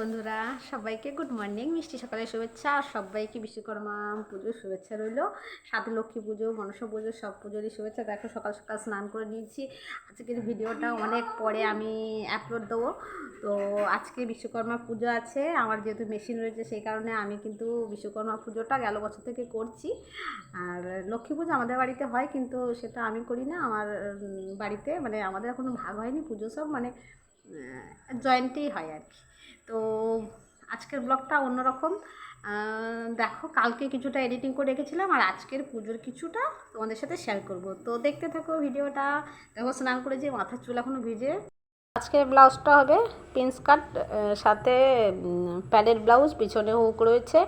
বন্ধুরা, সবাইকে good morning মিষ্টি সকালের শুভেচ্ছা, আর সবাইকে বিশ্বকর্মা পুজোর শুভেচ্ছা রইল। সাথে লক্ষ্মী পুজো, মনসা পুজো, সব পুজোরই শুভেচ্ছা। দেখো, সকাল সকাল স্নান করে নিয়েছি। আজকের ভিডিওটা অনেক পরে আমি আপলোড দেবো। তো আজকে বিশ্বকর্মা পুজো আছে। আমার যেহেতু মেশিন রয়েছে, সেই কারণে আমি কিন্তু বিশ্বকর্মা পুজোটা গেল বছর থেকে করছি। আর লক্ষ্মী পুজো আমাদের বাড়িতে হয়, কিন্তু সেটা আমি করি না। আমার বাড়িতে মানে আমাদের এখনও ভাগ হয়নি পুজো সব মানে জয়েন্টেই হয় আর কি। তো আজকের ব্লগটা অন্যরকম। দেখো, কালকে কিছুটা এডিটিং করে রেখেছিলাম আর আজকের পুজোর কিছুটা তোমাদের সাথে শেয়ার করব। তো দেখতে থাকো ভিডিওটা দেখো, স্নান করে যে মাথার চুল এখনও ভিজে। আজকের ব্লাউজটা হবে প্রিন্স কাট সাথে প্যাডেড ব্লাউজ, পিছনে হুক রয়েছে।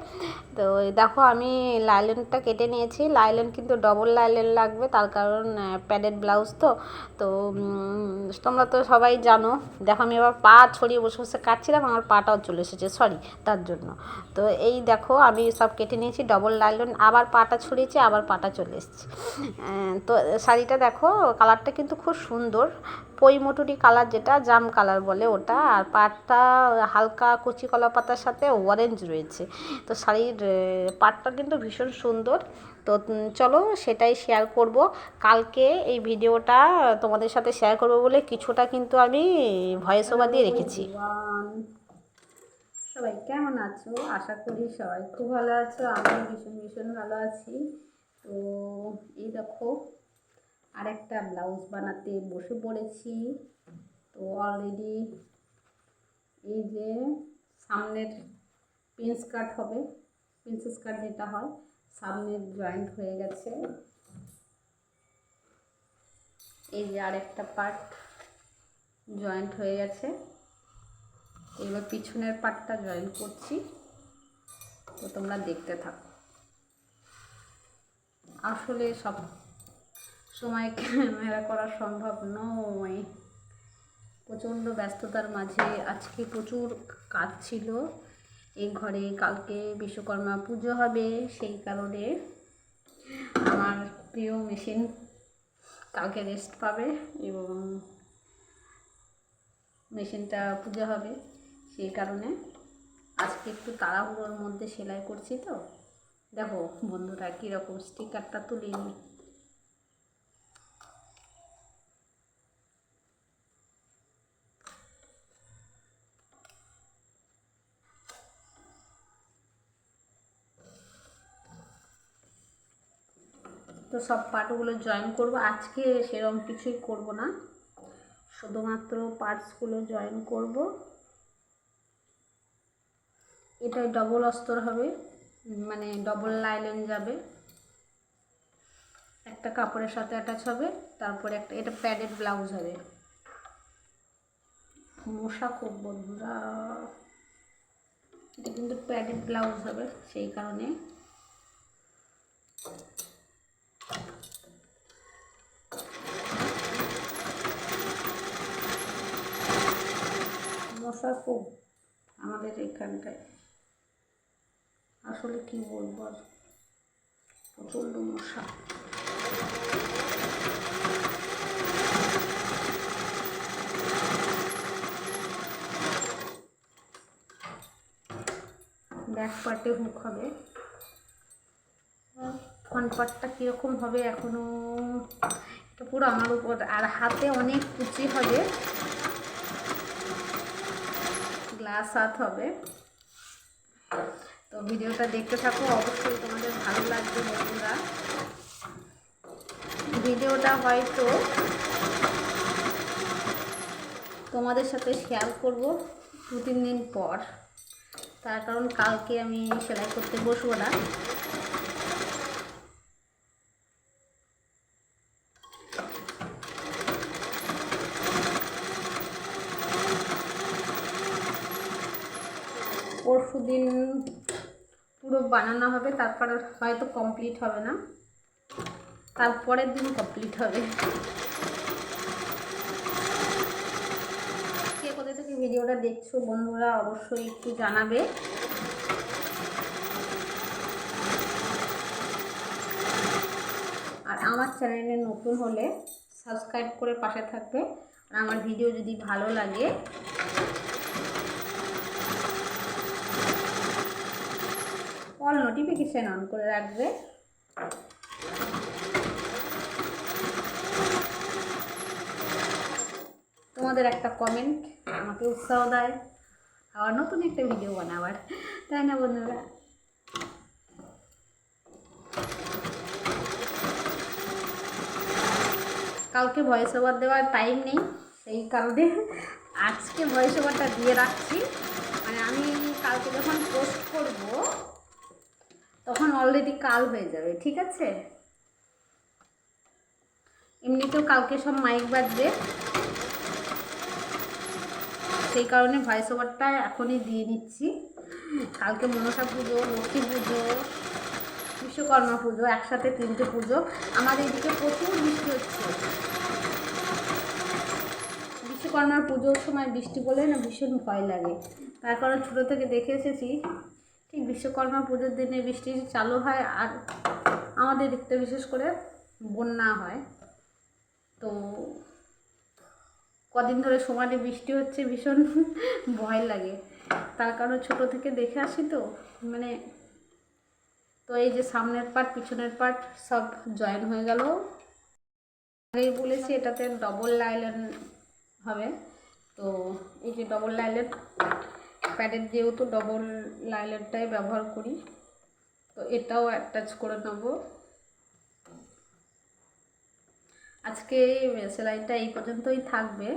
তো দেখো আমি লাইলেনটা কেটে নিয়েছি। লাইলেন কিন্তু ডবল লাইলেন লাগবে, তার কারণ প্যাডেড ব্লাউজ তো। তো তোমরা তো সবাই জানো। দেখো আমি এবার পা ছড়িয়ে বসে বসে কাটছিলাম, আমার পাটাও চলে এসেছে সরি তার জন্য। তো এই দেখো আমি সব কেটে নিয়েছি ডবল লাইলন, আবার পাটা ছড়িয়েছি, আবার পাটা চলে এসেছে। তো শাড়িটা দেখো কালারটা কিন্তু খুব সুন্দর। পইমটুরি কালার যেটা, জাম কালার বলে ওটা, আর পাটটা হালকা কচি কলা পাতার সাথে অরেঞ্জ রয়েছে। তো শাড়ির পাটটা কিন্তু ভীষণ সুন্দর। তো চলো সেটাই শেয়ার করব। কালকে এই ভিডিওটা তোমাদের সাথে শেয়ার করব বলে কিছুটা কিন্তু আমি ভয়েস ওভার দিয়ে রেখেছি। সবাই কেমন আছো? আশা করি সবাই খুব ভালো আছো। আমি ভীষণ ভীষণ ভালো আছি। তো, এই দেখো আরেকটা ব্লাউজ বানাতে বসে পড়েছি। তো অলরেডি এই যে সামনের প্রিন্স কাট হবে, প্রিন্সেস কাট যেটা হয়, সামনের জয়েন্ট হয়ে গেছে। এই যে আরেকটা পার্ট জয়েন্ট হয়ে গেছে। এবার পিছনের পার্টটা জয়েন করছি। তো তোমরা দেখতে থাকো। আসলে সব সময় ক্যামেরা করা সম্ভব নয়। প্রচণ্ড ব্যস্ততার মাঝে আজকে প্রচুর কাজ ছিল। এই ঘরে কালকে বিশ্বকর্মা পুজো হবে, সেই কারণে আমার প্রিয় মেশিন কালকে রেস্ট পাবে এবং মেশিনটা পুজো হবে, সেই কারণে আজকে একটু তাড়াহুড়োর মধ্যে সেলাই করছি তো। দেখো বন্ধুরা কীরকম স্টিকারটা তুলিনি তো সব পার্টগুলো জয়েন করব। আজকে সেরকম কিছুই করব না। শুধুমাত্র পার্টসগুলো জয়েন করব। এটাই ডবল অস্তর হবে। মানে ডবল লাইলেন যাবে। একটা কাপড়ের সাথে অ্যাটাচ হবে, তারপরে একটা, এটা প্যাডেড ব্লাউজ হবে। মশা খুব বন্ধুরা। এটা কিন্তু প্যাডেড ব্লাউজ হবে, সেই কারণে। মশা খুব আমাদের এখানটায়। আসলে কি বলব আর? প্রচণ্ড মশা। ব্যাক পার্টে হুক হবে। ফ্রন্ট পার্টটা কীরকম হবে এখনও এটা পুরো আমার উপর, আর হাতে অনেক কুচি হবে। হাত হবে। তো ভিডিওটা দেখতে থাকো, অবশ্যই তোমাদের ভালো লাগবে বন্ধুরা। ভিডিওটা হয়তো তোমাদের সাথে শেয়ার করব দু তিন দিন পর। তার কারণ কালকে আমি সেলাই করতে বসবো না। দিন পুরো বানানো হবে, তারপর হয়তো কমপ্লিট হবে না। তারপরের দিন কমপ্লিট হবে। কে কোথা থেকে ভিডিওটা দেখছ বন্ধুরা, অবশ্যই একটু জানাবে। আর আমার চ্যানেলে নতুন হলে সাবস্ক্রাইব করে পাশে থাকবে। আর আমার ভিডিও যদি ভালো লাগে অল নোটিফিকেশান অন করে রাখবে। তোমাদের একটা কমেন্ট আমাকে উৎসাহ দেয়। আবার নতুন একটা ভিডিও বানাবার। তাই না বন্ধুরা? কালকে ভয়েস ওভার দেওয়ার টাইম নেই, সেই কারণে আজকে ভয়েস ওভারটা দিয়ে রাখছি। মানে আমি কালকে যখন পোস্ট করব তখন অলরেডি কাল হয়ে যাবে, ঠিক আছে? এমনিতেও কালকে সব মাইক বাজবে। সেই কারণে ভয়েস ওভারটা এখনই দিয়ে নিচ্ছি। কালকে মনসা পুজো, লক্ষ্মী পুজো, বিশ্বকর্মা পুজো, একসাথে তিনটে পুজো। আমাদের এদিকে প্রচুর বৃষ্টি হচ্ছে। বিশ্বকর্মার পুজোর সময় বৃষ্টি বলে না ভীষণ ভয় লাগে। তার কারণ ছোটো থেকে দেখে এসেছি ঠিক বিশ্বকর্মা পুজোর দিনে বৃষ্টি চালু হয় আর আমাদের দিকটা বিশেষ করে বন্যা হয়। তো কদিন ধরে সমানে বৃষ্টি হচ্ছে, ভীষণ ভয় লাগে। তার কারণ ছোট থেকে দেখে আসি তো মানে তো এই যে সামনের পার্ট পিছনের পার্ট সব জয়েন হয়ে গেল। আগেই বলেছি এটাতে ডবল লাইলেন হবে। তো এই যে ডবল লাইলেন প্যাডের যেহেতু ডবল লাইলেনটাই ব্যবহার করি, তো এটাও অ্যাটাচ করে নেব। আজকে সেলাইটা এই পর্যন্তই থাকবে।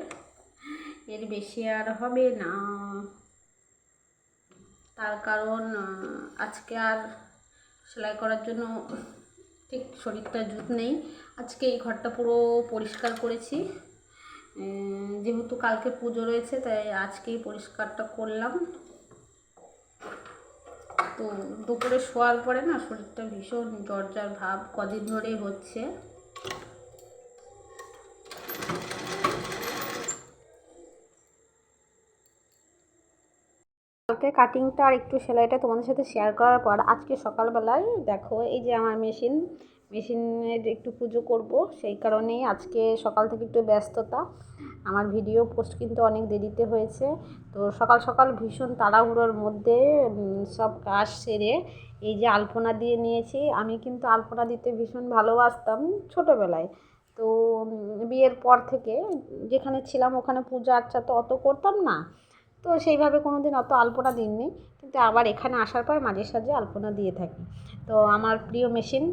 এর বেশি আর হবে না। তার কারণ আজকে আর সেলাই করার জন্য ঠিক শরীরটা জুত নেই। আজকে এই ঘরটা পুরো পরিষ্কার করেছি। যেহেতু কালকে পুজো রয়েছে, তাই আজকেই পরিষ্কারটা করলাম। তো দুপুরে শোয়ার পরে না, শরীরটা ভীষণ জ্বর ভাব কদিন ধরেই হচ্ছে। কালকে কাটিংটা আর একটু সেলাইটা তোমাদের সাথে শেয়ার করার পর, আজকে সকালবেলায় দেখো, এই যে আমার মেশিন মেশিনের একটু পুজো করব, সেই কারণেই আজকে সকাল থেকে একটু ব্যস্ততা। আমার ভিডিও পোস্ট কিন্তু অনেক দেরিতে হয়েছে। তো সকাল সকাল ভীষণ তাড়াহুড়োর মধ্যে সব কাজ সেরে এই যে আলপনা দিয়ে নিয়েছি। আমি কিন্তু আলপনা দিতে ভীষণ ভালোবাসতাম ছোটোবেলায়। তো বিয়ের পর থেকে যেখানে ছিলাম ওখানে পূজা আর্চা তো অত করতাম না। তো সেইভাবে কোনো দিন অত আলপনা দিননি কিন্তু আবার এখানে আসার পর মাঝে সাঝে আলপনা দিয়ে থাকি। তো আমার প্রিয় মেশিন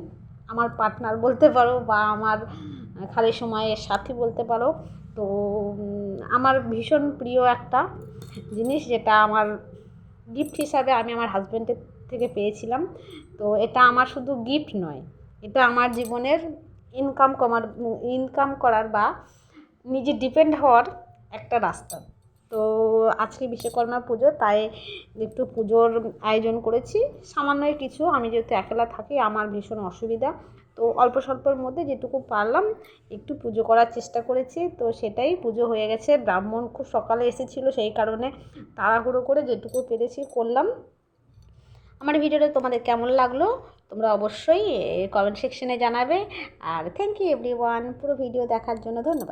আমার পার্টনার বলতে পারো বা আমার খালি সময়ের সাথী বলতে পারো। তো আমার ভীষণ প্রিয় একটা জিনিস যেটা আমার গিফট হিসাবে আমি আমার হাজব্যান্ডের থেকে পেয়েছিলাম। তো, এটা আমার শুধু গিফট নয়, এটা আমার জীবনের ইনকাম কমার ইনকাম করার বা নিজে ডিপেন্ড হওয়ার একটা রাস্তা। তো আজকে বিশ্বকর্মা পুজো, তাই একটু পুজোর আয়োজন করেছি। সামান্যই কিছু, আমি যেহেতু একলা থাকি, আমার ভীষণ অসুবিধা। তো অল্প স্বল্পর মধ্যে যেটুকু পারলাম, একটু পুজো করার চেষ্টা করেছি। তো সেটাই পুজো হয়ে গেছে। ব্রাহ্মণ খুব সকালে এসেছিল, সেই কারণে তাড়াহুড়ো করে যেটুকু পেরেছি করলাম। আমার ভিডিওটা তোমাদের কেমন লাগল, তোমরা অবশ্যই কমেন্ট সেকশনে জানাবে। আর থ্যাংক ইউ এভরি পুরো ভিডিও দেখার জন্য ধন্যবাদ।